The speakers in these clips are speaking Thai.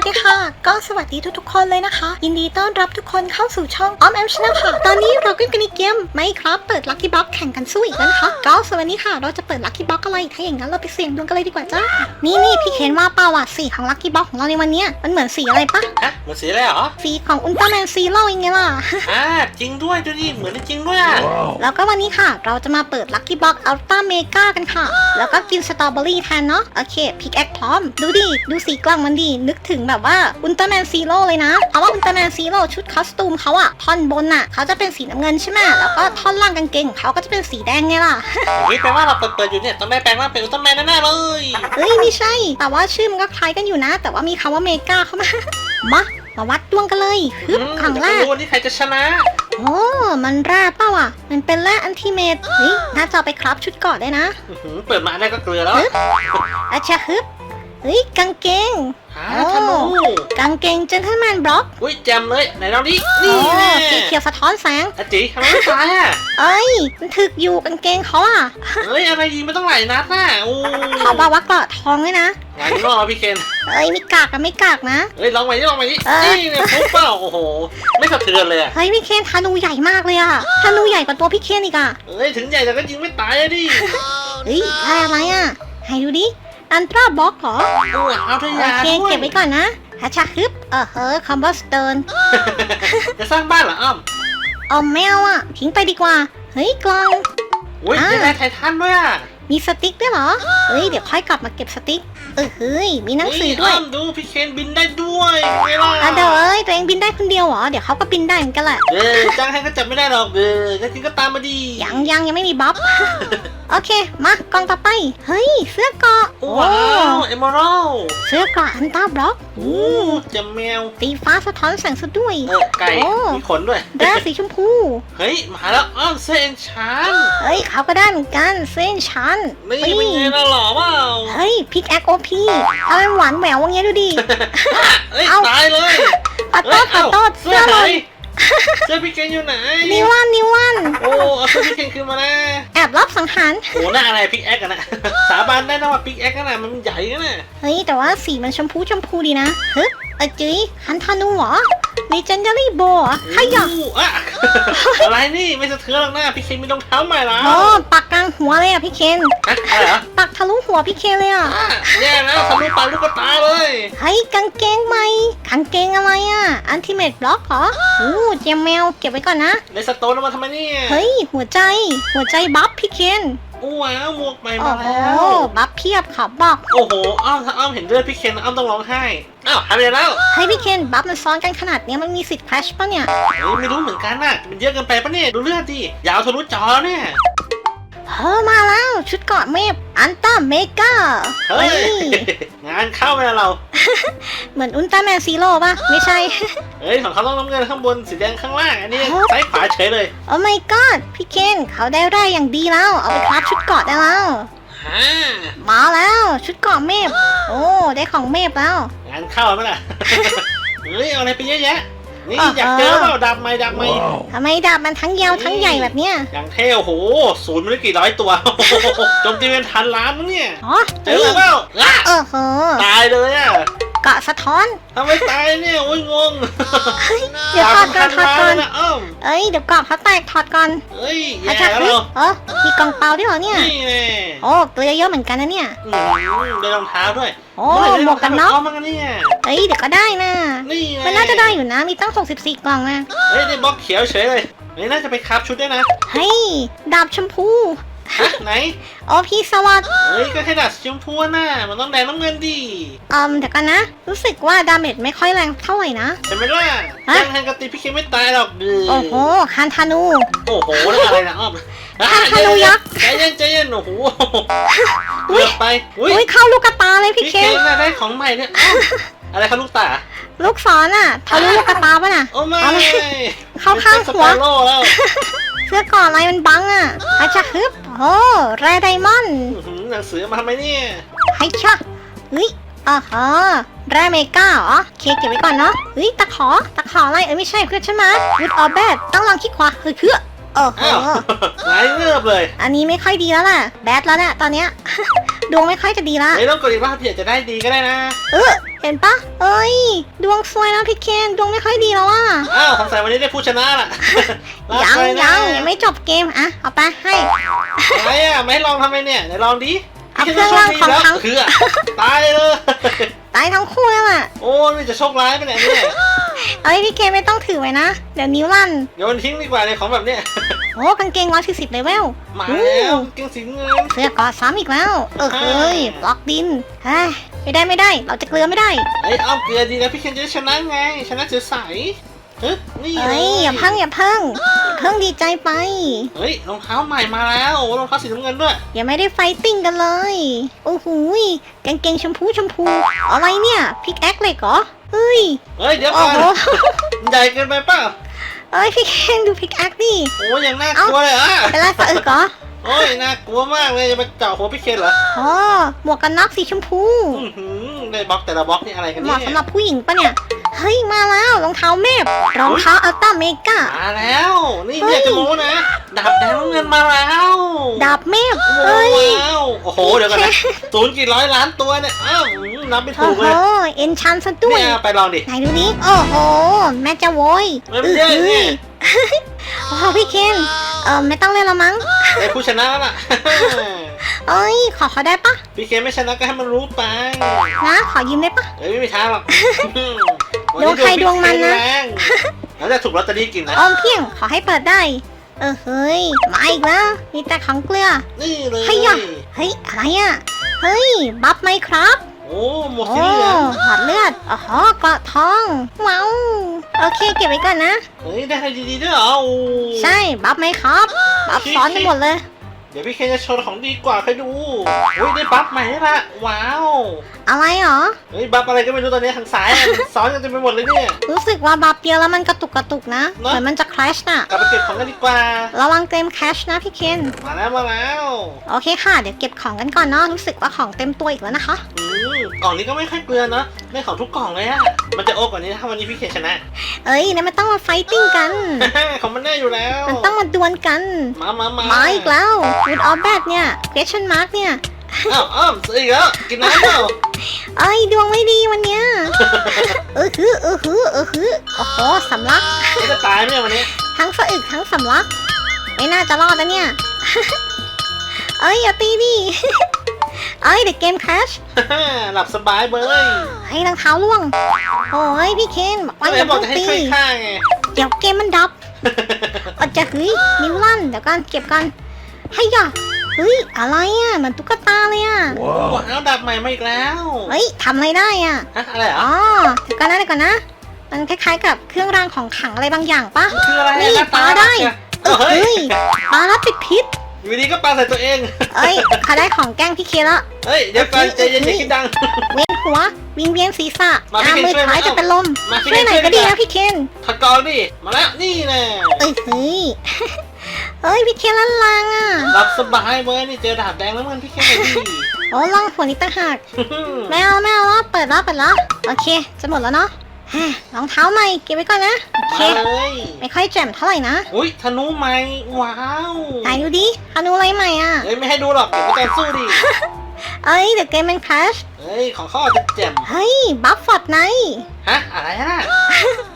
วัสดีค่ะ ก็สวัสดีทุกๆคนเลยนะคะ ยินดีต้อนรับทุกคนเข้าสู่ช่องออมแอมชนะค่ะ ตอนนี้เราก็อยู่กันในเกมไม่ครับเปิดลัคกี้บ็อกแข่งกันสู้อีกแล้วนะคะก็สวัสดีค่ะ เราจะเปิดลัคกี้บ็อกอะไรถ้าอย่างนั้นเราไปเสี่ยงดวงกันเลยดีกว่าจ้านี่นี่พี่เคนว่าเปล่าอะสีของลัคกี้บ็อกของเราในวันเนี้ยมันเหมือนสีอะไรปะฮะเหมือนสีอะไรเหรอสีของอุลตร้าแมนซีโร่ยังไงล่ะ อ่าจริงด้วยดูดิเหมือนจริงด้วยอะแล้วก็วันนี้ค่ะ เราจะมาเปิดลัคกี้บ็อกอัลต้าเมกากันค่ะ แล้วก็กินสตรอเบอรี่แทนเนาะโอเคพิกแอคพร้อม ดูดิดูสีกล่องมันดินึกถึงแบบว่าอุลตร้าแมนซีโร่เลยนะเพราะว่าอุลตร้าแมนซีโร่ชุดคอสตูมเขาอะท่อนบนอะเขาจะเป็นสีน้ำเงินใช่ไหมแล้วก็ท่อนล่างกางเกงของเขาก็จะเป็นสีแดงไงล่ะ นี่แปลว่าเราเปิดเปิดๆอยู่เนี่ยต้องได้แปลงร่างเป็นอุลตร้าแมนแน่ๆเลย เอ้ยไม่ใช่ แต่ว่าชื่อมันก็คล้ายกันอยู่นะ แต่ว่ามีคำว่าเมกาเข้ามา มามาวัดดวงกันเลยฮึบอืมครั้งแรเดี๋ยวกจะรู้วันนี้ใครจะชนะ โอ้ มันแร่เปล่าอะ มันเป็นแร่อันติเมตเฮ้ยน่าจะเอาไปครับชุดเกอดได้นะอื้อหือเปิดมาได้ก็เกลือแล้ว อาชาฮึบ เฮ้ยกางเกงหาโอ้ธนูกางเกงเจนเทลแมนบล็อกอุ้ยแจมเลยไหนลองดิโอ้นี่แน่สีเขียวสะท้อนแสงอาจิทำไมไม่ตายอะเอ้ยมันถึกอยู่กางเกงเขาอะเฮ้ยอะไรยิงไม่ต้องหลายนัดน่ะโอ้เขาบอกว่าเกราะทองด้วยนะงานนี้รอดแล้วพี่เคนเอ้ยไม่กากอะไม่กากนะเฮ้ยลองใหม่ดิลองใหม่ดิเอ้ยนี่เนี่ยปุ๊บเปล่าโอ้โหไม่สะเทือนเลยอะเฮ้ยพี่เคนธนูใหญ่มากเลยอะธนูใหญ่กว่าตัวพี่เคนอีกอะเฮ้ยถึงใหญ่แต่ก็ยิงไม่ตายอะดิเฮ้ยได้อะไรอะให้ดูดิ อันตราบล็อกเหรอโอ้ยเอาทโอยาเคด้วยเก็บไว้ก่อนนะอาชาฮึบเออเฮ้ยคอมบอสเติร์นจะสร้างบ้านเหรออ้อมเอาแมวอะ ทิ้งไปดีกว่า เฮ้ยกลอง อุ้ยอ่า ได้แร่ไททันด้วยอะมีสติ๊กด้วยเหรอ เฮ้ย เดี๋ยวค่อยกลับมาเก็บสติ๊ก เออเฮ้ย มีหนังสือด้วยเฮ้อ้อมดูพี่เคนบินได้ด้วยไงล่ะอะเดี๋ยวเอ้ยตัวเองบินได้คนเดียวเหรอ เดี๋ยวเขาก็บินได้เหมือนกันแหละ เออจ้างให้ก็จับไม่ได้หรอกเออถ้าจริงก็ตามมาดียังยังยังไม่มีบ๊อบ โอเค มากองต่อไป เฮ้ย เสื้อเกราะว้าวเอมเมอรัลเสื้อเกราะอันต้าบล็อกโอ้จะแมวสีฟ้าสะท้อนแสงซะด้วยเออไก่โอ้มีขนด้วยแร่สีชมพู เฮ้ย มาแล้วอ้อมเซนชานเฮ้ยเขาก็ได้เหมือนกันเส้นชันนี่เป็นไงล่ะหล่อเปล่าเฮ้ยพิกแอคโอพีเอามันหวานแหววอย่างเงี้ยดูดิเฮ้ยเอ้าตายเลยขอโทเฮ้ยษขอโทษเสื้เสื้ออไหหนล่น เสื้อพี่เคนอยู่ไหน นิวันนิวันโอ้เอาเสื้อพี่เคนคืนมานะแอบรับสังหาร โอ้หน้าอะไรพิกแอคกันนะ สาบานได้นะว่าพิกแอคกันนะมันใหญ่กันนะเฮ้ยแต่ว่าสีมันชมพูชมพูดีนะเฮ้ยเออจุ้ยฮันทานูเหรอ Legendary Bow เหรอใครอยากอู้อะอะไรนี่ไม่สะเทือนหรอกนะพี่เคนมีรองเท้าใหม่แล้วโอ้ปักกลางหัวเลยอะพี่เคนฮะอะไรเหรอปักทะลุหัวพี่เคนเลยอะอะแย่แล้วทะลุปลายลูกตาเลยเฮ้ยกางเกงใหม่กางเกงอะไรอะอันติเมตบล็อกเหรออู้เจมแมวเก็บไว้ก่อนนะในสโตนเอามาทำไมเนี่ยเฮ้ยหัวใจหัวใจบัฟพี่เคนอู้ ว้าวหมวกใหม่โอ้มาโหแล้วบัฟเพียบขอบอกโอ้โห อ้อมถ้าอ้อมเห็นเลือดพี่เคนอ้อมต้องร้องไห้ อ้าวหายไปไหนแล้วเฮ้ยพี่เคนบัฟมันซ้อนกันขนาดเนี้ยมันมีสิทธิ์ค a ชปะเนี่ย เฮ้ยไม่รู้เหมือนกันน่ะ มันเยอะเกินไปปะเนี่ย ดูเลือดดิ ยาวทะลุจอเนี่ย เฮ้อมาแล้วชุดเกราะเมฟอันต้าเมกาเฮ้ย งานเข้าไปแล้วเรา เหมือนอุลตร้าแมนซีโร่ปะไม่ใช่ เฮ้ย ของเขาต้องน้ำเงินข้างบนสีแดงข้างล่าง อันนี้ซ้ายขวาเฉยเลย โอ้ my god พี่เคนเขาได้แร่อย่างดีแล้ว เอาไปคราฟชุดเกราะได้แล้วฮ่ามาแล้วชุดเกราะเมฟโอ้ ได้ของเมฟแล้ว งานเข้าไหมล่ะ เฮ้ย เอาอะไรไปเยอะแยะ นี่อ่าอยากเจอเปล่าดับไหมดับไหมทำไมดาบมันทั้งยาวทั้งใหญ่แบบเนี้ยอย่างเท่โอ้โหศูนย์ไม่รู้กี่ร้อยตัวโจมตีเป็นพันล้านมั้งเนี่ยอ๋อเจอเปล่าอะเออเหอะตายเลยอะเกาะสะท้อนทำไมตายเนี่ยโอ้ยงงเดี๋ยวถอดก่อนถอดก่อน นะอ้อม เอ้ยเดี๋ยวเกาะเขาแตกถอดก่อนเฮ้ยอาแย่จารย์แล้วเออมีกล่องเปล่าด้วยเหรอเนี่ย นี่แน่โอ้ตัวเยอะๆเหมือนกันนะเนี่ย อืมได้รองเท้าด้วยโอ้เมื่ไหร่หมวกกันน็อกได้รงเท้าแบบมันกันเนี่ยเอ้ยเดี๋ยวก็ได้นะนี่ไงมันน่าจะได้อยู่นะมีตั้ง64กล่องนะเฮ้ยได้บล็อกเขียวเฉยเลยนี่น่าจะไปคราฟชุดด้วยนะเฮ้ยดาบชมพู ฮะไหน โอ้พี่สวัสดเฮ้ยก็แค่ดัดชมพูน่ะมันต้องแดงน้ำเงินดิเอืมเดี๋ยวกันนะ รู้สึกว่าดาเมจไม่ค่อยแรงเท่าไหร่นะ ใช่ไหมล่ะฮะ ยังแทงกบตีพี่เคไม่ตายหรอกดื้โอ้โหคานธนู โอ้โหแล้วอะไรนะอ้อมฮะฮาโลยักษ์ ใจเย็นใจเย็นโอ้โหเกือบไปอุ้ยอุ้ยเข้าลูกกระตาเลยพี่พี่เคเคนน่ะได้ของใหม่เนี่ยอ้าวอะไรครับลูกตาลูกศรน่ะทะลุลูกกระตาป่ะน่ะ โอ้ไม่เอาเลยเข้าข้างหัวสเปโร่แล้วเสื้อก่อนอะไรมันบังอะอาจจะฮึบโอ้แรไดมอนด์อื้อหือหนังสือมาทำไมเนี่ยให้ชะเฮ้ยอ่าฮะแรเมกาเหรอเคเก็บไว้ก่อนเนาะเฮ้ยตะขอตะขออะไรเอ้ยไม่ใช่เพื่อนใช่ไหมวุดออแบดต้องลองคลิกขวาเฮ้ยเพื่อโอ้โหอ้าวหายเงือบเลยอันนี้ไม่ค่อยดีแล้วแหละแบดแล้วเนี่ยตอนเนี้ย ดวงไม่ค่อยจะดีละ ไม่ต้องกดอีกรอบเผื่อจะได้ดีก็ได้นะ เออ เห็นปะเอ้ย ดวงซวยแล้วพี่เคนดวงไม่ค่อยดีแล้วอะอ้าวสงสัยวันนี้ได้ผู้ชนะล่ะรับยังไปนะยังยังไม่จบเกมอะเอาไปให้อะไรอะไม่ให้ลองทำไมเนี่ยไหนลองดิเอาเครื่องรางของขลังคืออะตายเลยตายทั้งคู่แล้วอะโอ้นี่จะโชคร้ายไปไหนเนี่ยเอ้ยพี่เคนไม่ต้องถือไว้นะเดี๋ยวนิ้วลั่นโยนทิ้งดีกว่าในของแบบเนี้ยโอ้กางเกงร้อยสี่สิบเลเวลมาแล้วเก่งสีเงินเสื้อกอดซ้ำอีกแล้วเออเฮ้ยบล็อกดินเฮ้ย ไม่ได้ไม่ได้ เราจะเกลือไม่ได้ ไอ้ยอ้อมเกลือดีนะพี่เคนจะได้ชนะไง ชนะเฉยใสเฮ้ยนี่เอ้ยอย่าเพิ่งอย่าเพิ่งอย่าเพิ่งดีใจไป เฮ้ยรองเท้าใหม่มาแล้วโอ้รองเท้าสีน้ำเงินด้วยอย่าไม่ได้ไฟติ้งกันเลย โอ้โหยกางเกงชมพูชมพู อะไรเนี่ยพิกแอคเหล็กเหรอเฮ้ย เฮ้ยเดี๋ยวโอ้ก่อนโห ใหญ่เกินไปเปล่า เอ้ยพี่เคนดูพิกแอคดิโอ้ยยังน่ากลัวเลยอะเป็นไรสะอึกเหรอโอ้ยน่ากลัวมากเลยจะไปเจาะหัวพี่เคนเหรออ๋อหมวกกันน็อกสีชมพูอื้อหือในบล็อกแต่ละบล็อกนี่อะไรกันเหเนี่มาะยสำหรับผู้หญิงปะเนี่ยเฮ้ยมาแล้วรองเท้าเมฟรองเท้าอัลต้าเมกามาแล้ว นี่เฮ้ยอยากจะโม้นะดาบแดงน้ำเงินมาแล้วดาบเมฟโอ้เฮ้ยว้าวโอ้โหเดี๋ยวก่อนนะศูนย์กี่ร้อยล้านตัวเนี่ยอ้าวอืม นับไม่โอ้ถูกโหเลยเอ็นชันซะด้วย เนี่ยไปลองดิ ไหนดูนี้โอ้โห แม่จะโวยไม่ใช่เนี่ย โอ้โหพี่เคนเออไม่ต้องเล่นและมั้งได้ผู้ชนะแล้วล่ะ เอ้ย ขอขอได้ปะพี่เคนไม่ชนะก็ให้มันรู้ไป นะขอยืมได้ปะ เอ้ยไม่มีทางหรอกดวงใครดวงมันนะแรงแล้วจะถูกลอตเตอรี่กินนะ ออมเพียงขอให้เปิดได้ เออเฮ้ยมาอีกแล้วมีแต่ของเกลือ นี่เลยเฮ้ยอะเฮ้ยอะไรอะ เฮ้ย บัฟไหมครับ โอ้หมวกโอ้สีเหลืองหลอดเลือดอ๋อเกราะทองว้าวโอเคเก็บไว้ก่อนนะ เฮ้ยได้อะไรดีๆด้วยเหรอโอ้ใช่บัฟไหมครับบัฟซ้อนกันหมดเลย เดี๋ยวพี่เคนจะโชว์ของดีกว่าใครดูเฮ้ยได้บัฟใหม่แล้วละว้าวอะไรหรอ เฮ้ยบัฟอะไรก็ไม่รู้ตอนนี้ทางซ้ายอะมันซ้อนกันเต็มไปหมดเลยเนี่ย รู้สึกว่าบัฟเดียวแล้วมันกระตุกกระตุกนะเนอะ เหมือนมันจะคลาชน่ะกลับไปเก็บของกันดีกว่า ระวังเกมแคชนะพี่เคนมาแล้วมาแล้วโอเคค่ะ เดี๋ยวเก็บของกันก่อนเนาะรู้สึกว่าของเต็มตัวอีกแล้วนะคะ อืม กล่องนี้ก็ไม่ค่อยเกลือเนอะได้ของทุกกล่องเลยอะมันจะโอ้กว่านี้ถ้าวันนี้พี่เคนชนะ เอ้ยเนี่ยมันต้องมาไฟติ้งกัน ของมันแน่อยู่แล้ว มันต้องมาดวลกัน มามามามาอีกแล้ว Good or bad เนี่ย question mark เนี่ยอ้าวอ้าวซื้ออีกแล้วกินน้ำเปล่าเอ้ยดวงไม่ดีวันเนี้ยเออคือเออคือเออคือโอ้โหสำลักไม่จะตายไหมเนี่ยวันนี้ ทั้งสะอึกทั้งสำลัก ไม่น่าจะรอดนะเนี่ย เอ้ยอย่าตีดิ เอ้ยเด็กเกมแคชหลับสบายเบยให้รองเท้าล่วง โอ้ยพี่เคนบอกว่าก็อเลยย่าบอกเพิ่งจะให้ตีช่วยฆ่าไงเดี๋ยวเกมมันดับอาจจะเฮ้ยนิ้วลั่นเดี๋ยวกันเก็บกันให้ยะเฮ้ยอะไรอะเหมันตุ๊กตาเลยอะว้าวดับใหม่มาอีกแล้วเฮ้ยทำอะไรได้อะฮะอะไรเหรออ๋อเดี๋ยวกันนะเดี๋ยวกันนะมันคล้ายๆกับเครื่องรางของขลังอะไรบางอย่างปะมันคืออะไรนี่หน้ตปลาได้เออเฮ้ยเฮ้ยปลาแล้วติดพิษ อยู่ดีก็ปลาใส่ตัวเอง เอ้ยเขาได้ของแกล้งพี่เคแล้วเฮ้ย เดี๋ยวก่อนใจเย็นอย่าคิดดัง เวียนหัว วิงเวียนศีรษะมาตาพี่มือเคนช่วยท้ายมาจะเป็นลมมาพี่ช่วยหน่อยเคนช่วยก็ดีดีกว่า นะพี่เคนถักกองดิ มาแล้ว นี่แน่เอ้ยเฮ้ย เอ้ยพี่เคนลันลางอะ หลับสบายเบยนี่เจอดาบแดงแล้วมันพี่แค่ไหนดี โอ้ลองหัวนี้ต่างหาก ไม่เอาไม่เอาแล้วเปิดแล้วเปิดแล้วโอเค จะหมดแล้วเนาะ ฮะรองเท้าใหม่เก็บไว้ก่อนนะ โอเค มาเลยไม่ค่อยแจ่มเท่าไหร่นะอุ้ยธนูใหม่ว้าวไหนดูดิฮานูอะไรใหม่อะเฮ้ยไม่ให้ดูหรอกเดี๋ยวก็จะสู้ดิเอ้ยเดี๋ยวเกมมันคราชเฮ้ยของเขาอาจจะแจ่มเฮ้ย บัฟฟอร์ดไนท์ฮะอะไรนะ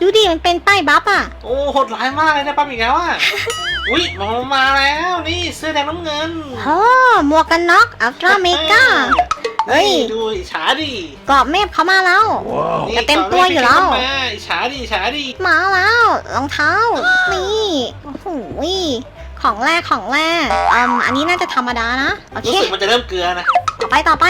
ดูดิมันเป็นป้ายบัฟอะ โอ้โหดร้ายมากเลยนะปั๊มอีกแล้วอะอุ้ยมามาแล้วนี่เสื้อแดงน้ำเงิน โอ้หมวกกันน็อกอัลตร้าเมกา เฮ้ยนี่ดูอิจฉาดิกรอบเมฟเขามาแล้ว นี่จะเต็มตัวอยู่แล้วก่นหน้าพี่เคนก็มาอิจฉาดิอิจฉาดิมาแล้วรองเท้า นี่โอ้โหของแรกของแรกอืมอันนี้น่าจะธรรมดานะ โอเค รู้สึกมันจะเริ่มเกลือนะ ต่อไปต่อไป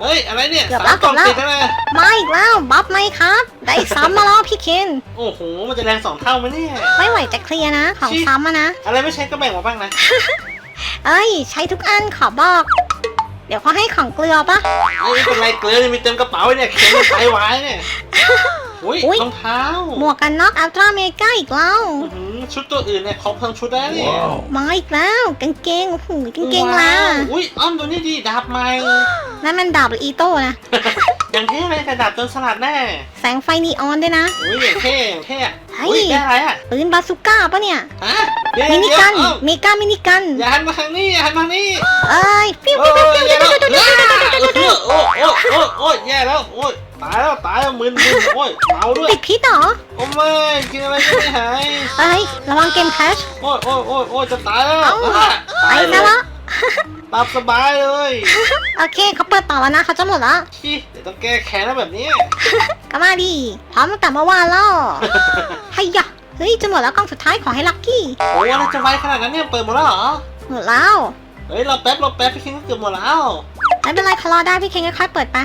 เฮ้ย อะไรเนี่ยเกือบสาแล้มวกล่องเกือบแล้วติดแล้วนะมาอีกแล้วบัฟไหมครับ ได้ซ้ำมาแล้วพี่เคนโอ้โห มันจะแรงสองเท่าไหมเนี่ย ไม่ไหวจะเคลียร์นะ ของชิ ซ้ำอะนะ อะไรไม่ใช่ก็แบ่งมาบ้างนะ เอ้ย ใช้ทุกอันขอบอก เดี๋ยวเขาให้ของเกลือปะไอ้ยไม่เป็นไรเกลือนี่มีเต็มกระเป๋าเลยเนี่ยเขียนไปไว้เนี่ยอุ้ยอุ๊ย รองเท้าหมวกกันน็อกอัลตร้าเมกาอีกแล้ว อื้อหือชุดตัวอื่นเนี่ยครบทั้งชุดแล้วเนี่ยมาอีกแล้วกางเกงโอ้โหกางเกงลาว้วอุ้ยอ้อมดูนี่ดิดาบใหม่นั่นมันดาบหรืออีโต้นะอย่างเท่เลยแต่ดาบจนสลัดแน่แสงไฟนีออนด้วยนะ อุ้ยอย่างเท่อย่างเท่อะเฮ้ยอุ้ยได้อะไรอะปืนบาซูก้าปะเนี่ย ฮะเดี๋ยวมินิเดี๋ยวกัน เอ้าเมกามินิกัน อย่าหันมาทางนี้อย่าหันมาทางนี้เอ้ยฟิวโอ้ฟิวยฟิวแย่ฟิวแล้วฟิวฟิวฟิวฟิวฟิวฟิวโอ้โอ้โอ้โอ้แย่แล้วโอ้ยตายแล้วตายแล้วมึนมึนโอ้ยเมาด้วยติดพิษเหรอโอ้ไม่กินอะไรก็ไม่หายเอ้ยระวังเกมแคชโอ้ยโอ้ยโอ้ยโอ้ยจะตายแล้วเอ้าอะไปตายซะเลยแล้ว ตามสบายเลยโอเคเขาเปิดต่อแล้วนะเขาจะหมดแล้วชี้เดี๋ยวต้องแก้แค้นแล้วแบบนี้ ก็มาดิพร้อมตั้งแต่เมื่อวานแล้วให้ยะเฮ้ยจะหมดแล้วกล้องสุดท้ายขอให้ลัคกี้โอ้ยอะไรจะไวขนาดนั้นเนี่ยเปิดหมดแล้วเหรอ หมดแล้ว เฮ้ยเราแป๊บเราแป๊บพี่คิงก็เกือบหมดแล้ว ไม่เป็นไรเขารอได้พี่เคนค่อยๆเปิดไป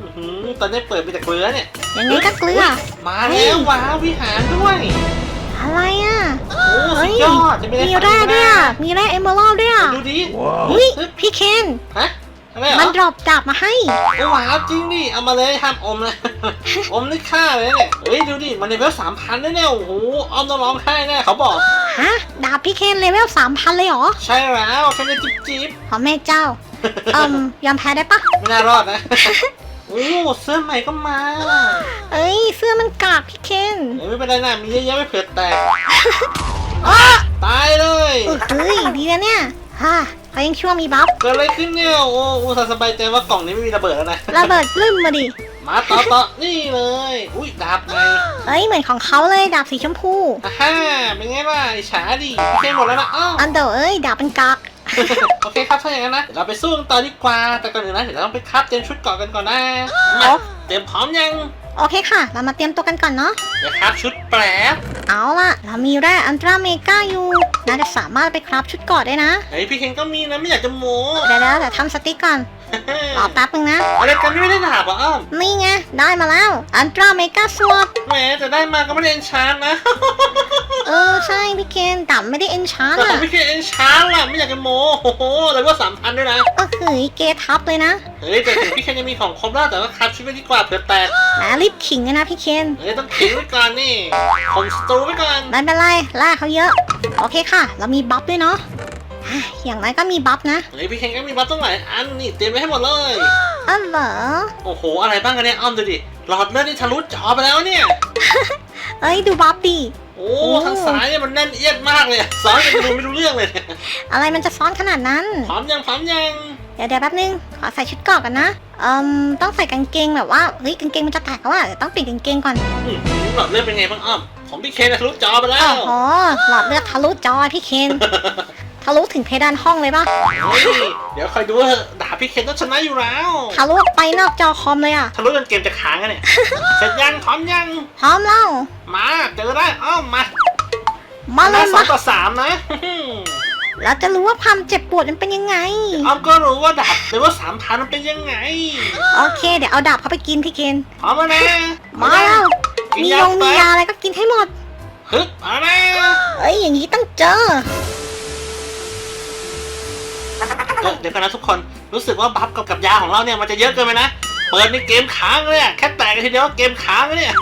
อื้อหือตอนนี้เปิดไปแต่เกลือเนี่ยยังไงก็เกลือ มาแล้วว้าววิหารด้วย อะไรอะโอ้สุเฮ้ดยยอดจะไม่ได้มีแร่ด้วยอะมีแร่เอเมอรัลด้วยอะดูดิเฮ้ยพี่เคนฮะอะไรเหรมัอนดรอปดาบมาให้โอ้ว้าวจริงดิเอามาเลยห้ามอมนะอมนี่ฆ่าเลยเนี่ยเฮ้ยดูดิมันเลเวลสามพันแล้วเนี่ยโอ้โหออมต้องร้องไห้แน่เขาบอกฮะดาบพี่เคนเลเวลสามพันเลยเหรอใช่แล้วแค่นี้จิ๊บจิ๊บขอแม่เจ้าเอิ่มยอมแพ้ได้ปะไม่น่ารอดนะ โอ้เสื้อใหม่ก็มา เอ้ยเสื้อมันกากพี่เคนเฮ้ยไม่เป็นไรนะมีเยอะแยะไม่เผื่อแตกอ้าตายเลยเออเฮ้ยดีนะเนี่ยฮ่าเขายังชั่วมีบัฟเกิดอะไรขึ้นเนี่ยโอ้อุตส่าห์สบายใจว่ากล่องนี้ไม่มีระเบิดแล้วนะระเบิดปลื้มมาดิมาต่อต่อนี่เลย อุ้ยดาบใหม่เอ้ยเหมือนของเขาเลยดาบสีชมพูอ่าฮ่าเป็นไงล่ะอิจฉาดิโอเคหมดแล้วนะอ้าวอันเดอร์เอ้ยดาบเป็นกาก โอเคครับถ้าอย่างนั้นนะเดี๋ยวเราไปสู้กันต่อดีกว่า แต่ก่อนอื่นนะเดี๋ยวเราต้องไปคับเตรียมชุดเกาะกันก่อนนะโอ๊มาเตรียมพร้อมยังโอเคค่ะ เรามาเตรียมตัวกันก่อนเนาะ เดี๋ยวครับชุดแปรบเอาล่ะ เรามีแร่อันตราเมกาอยู่ น่าจะสามารถไปคราฟชุดเกอดได้นะเฮ้ยพี่เคนก็มีนะไม่อยากจะโม้เดี๋ยวแล้วเดี๋ยวทำสติ๊กก่อนรอแป๊บนึงนะอะไรกันไม่ได้ดาบเหรออ้อมนี่ไง ได้มาแล้ว อันตราเมกาสวอตแหมจะได้มาก็ไม่ได้เอนชานนะ เออ ใช่พี่เคนดับไม่ได้เอนชานแต่ของอะพี่เคนเอนชานล่ะ ไม่อยากจะโม้โอ้โหเลยว่าสามพันด้วยนะก็คือเกทับเลยนะ เฮ้ยแต่ถึงพี่เคนยังมีของครบแล้วแต่ว่าคับชุดไว้ดีกว่าเผื่อแตกแหมรีบขิงเลยนะพี่เคนเฮ้ยต้องทิ้งไว้ก่อนนี่ผมสตูไว้ก่อนไม่เป็นไรล่าเขาเยอะ โอเคค่ะ เรามีบัฟด้วยเนาะอะอย่างไรก็มีบัฟนะเฮ้ยพี่เคนก็มีบัตรตั้งหลายอันนี่เตรียมไว้ให้หมดเลย อ๋อเหรอ โอ้โห อะไรบ้างกันเนี่ยอ้อมดูดิ หลอดเลือดนี่ทะลุจอไปแล้วเนี่ย เอ้ยดูบัฟดิโอ้โอ้ทางซ้ายเนี่ยมันแน่นเอียดมากเลยอะสอนยังดูไม่รู้เรื่องเลยเนี่ยอะไรมันจะซ้อนขนาดนั้น พร้อมยังพร้อมยัง เดี๋ยวเดี๋ยวแป๊บนึง ขอใส่ชุดเกราะกันนะเอ่มต้องใส่กางเกงแบบว่าเฮ้ยกางเกงมันจะแตกแล้วอะเดี๋ยวต้องเปลี่ยนกางเกงก่อนอื้อหือหลอดเลือดเป็นไงบ้างอ้อมของพี่เคนน่ะทะลุจอไปแล้โอ้วโหหลอดเลือดทะลุจอพี่เคน ทะลุถึงเพดานห้องเลยปะเฮ้ยเดี๋ยวคอยดูเถอะดาบพี่เคนต้องชนะอยู่แล้วทะลุออกไปนอกจอคอมเลยอะทะลุจนเกมจะค้างอะเนี่ย เสร็จยังพร้อมยัง พร้อมแล้ว มาเจอได้อ้อมมามาเลยสอมางต่อสามนะ เราจะรู้ว่าความเจ็บปวดมันเป็นยังไง อ้อมก็รู้ว่าดาบแต่ว่าสามพันมันเป็นยังไงโอเค เดี๋ยวเอาดาบเข้าไปกินพี่เคนพร้อมแล้วนะมาแล้วกินมียายงไปมียาอะไรก็กินให้หมด ฮึบมาแล้วเอ้ยอย่างนี้ต้องเจอ เออเดี๋ยวกันนะทุกคนรู้สึกว่าบัฟกับกับยาของเราเนี่ยมันจะเยอะเกินไปนะ เปิดในเกมค้างเลยอะแค่แตกกันทีเดียวเกมค้างเลยเนี่ย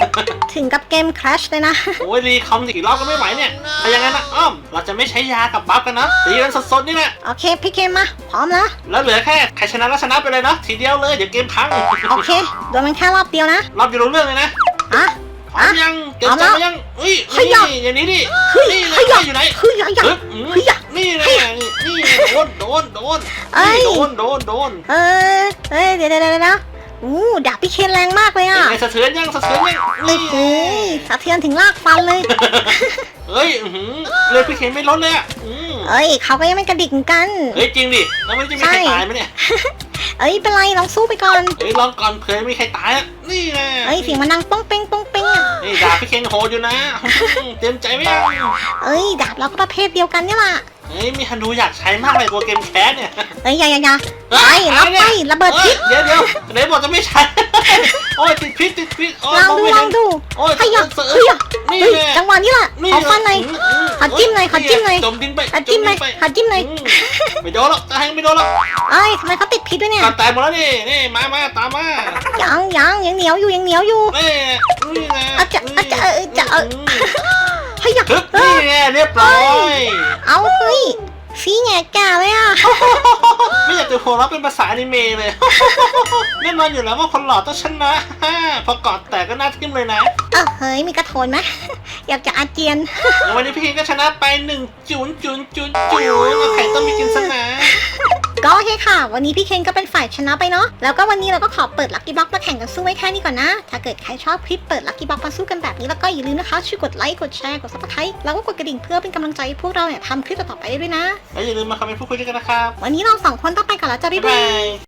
ถึงกับเกมคราชเลยนะ โอ้ยรีคอมอีกรอบก็ไม่ไหวเนี่ยถ้าอย่างนั้นนะอ้อมเราจะไม่ใช้ยากับบัฟกันนะตีกันสดๆนี่แหละโอเคพี่เคนมา พร้อมแล้วแล้วเหลือแค่ใครชนะก็ชนะไปเลยนะทีเดียวเลยเดี๋ยวเกมพังโอเคโดนมันแค่รอบเดียวนะ รอบจะรู้เรื่องเลยนะอะพร้อมยังเตรียมพร้ใจอมแล้วมายังอุ้ยขยับนี่อย่างนี้ดิเฮ้ยนี่เลขยยับอยู่ไหนคืออยากอยากฮึบอืมเฮ้ยอะ นี่แหละนี่นี่โดนโดนโดนเอ้ยนี่โดนโดนโดนเออเอ้ยเดี๋ยวเดี๋ยวเดี๋ยวนะอู้ดาบพี่เคนแรงมากเลยเป็นอะไงสะเทือนยังสะเทือนยังเฮ้นี่ยเฮ้ยสะเทือนถึงลากฟันเลย เฮ้ยอื้อหือเลยพี่เคนไม่ลดเลยอะอืมเอ้ยเขาก็ยังไม่กระดิกเหมือนกัน เฮ้ยจริงดิแล้วมันจะมีใครใช่ ตายไหมเนี่ยเอ้ยเป็นไรลองสู้ไปก่อน เฮ้ยลองก่อนเผื่อมีใครตายอะนี่แหละเอ้ยเสียงมันดังป้องเป้งป้องเป้งอะนี่ดาบพี่เคนโหดอยู่นะเตรียมใจไว้ยังเอ้ยดาบเราก็ประเภทเดียวกันนี่แหละ เฮ้ยมีฮันดูอยากใช้มากเลยตัวเกมแคสเนี่ย เอ้ยอย่าอย่าอย่าไปรับไประเบิดพิษเดี๋ยวเดี๋ยวไหนบอกจะไม่ใช้ โอ้ยติดพิษติดพิษโอ้ยลองมดูไม่ลเห็อนงดูโอ้ยขยับเสือขยับนี่เฮ้ยแหละจังหวะนี้แหละนี่ขอฟันหน่อยมมขอจิ้มหน่อยขอจิ้มหน่อยจมดินไปขอจิ้มหน่อยจดินไปขอจิ้มหน่อยมไม่โดนหรอกตาแหงไม่โดนหรอกเอ้ยทำไมเขาติดพิษด้วยเนี่ยก่อนตายหมดแล้วนี่นี่มามาตามมายังยังยังเหนียวอยู่ยังเหนียวอยู่นี่นี่ไงเอามเฮ้ยอ ยากฮึบนี่ไงเรียบร้อยเอาเฮ้ยซีแงแกเลยอะ ไม่อยากจะหัวเราะเป็นภาษาอนิเมะเลย แน่นอนอยู่แล้วว่าคนหล่อต้องชนะ พอกอดแตกก็น่าทิ่มเลยนะ เออเฮ้ย มีกระโถนไหมอยากจะอาเจียนแล้ววันนี้พี่เคนก็ชนะไปหนึ่งจุนจุนจุนจุนแล้วไข่ต้องมีกินสนะ ก็โอเคค่ะ วันนี้พี่เคนก็เป็นฝ่ายชนะไปเนาะ แล้วก็วันนี้เราก็ขอเปิดลัคกี้บ็อกมาแข่งกันสู้ไว้แค่นี้ก่อนนะ ถ้าเกิดใครชอบคลิปเปิดลัคกี้บ็อกมาสู้กันแบบนี้แล้วก็อย่าลืมนะคะ ช่วยกดไลค์ กดแชร์ กดซับสไครต์แล้วก็กดกระดิ่งเพื่อเป็นกำลังใจให้พวกเราเนี่ยทำคลิปต่อๆไปได้ด้วยนะ แล้วอย่าลืมมาคอมเมนต์พูดคุยกันนะครับ วันนี้เราสองคนต้องไปก่อนแล้วจ้าบ๊าบ๊ายยบาบายย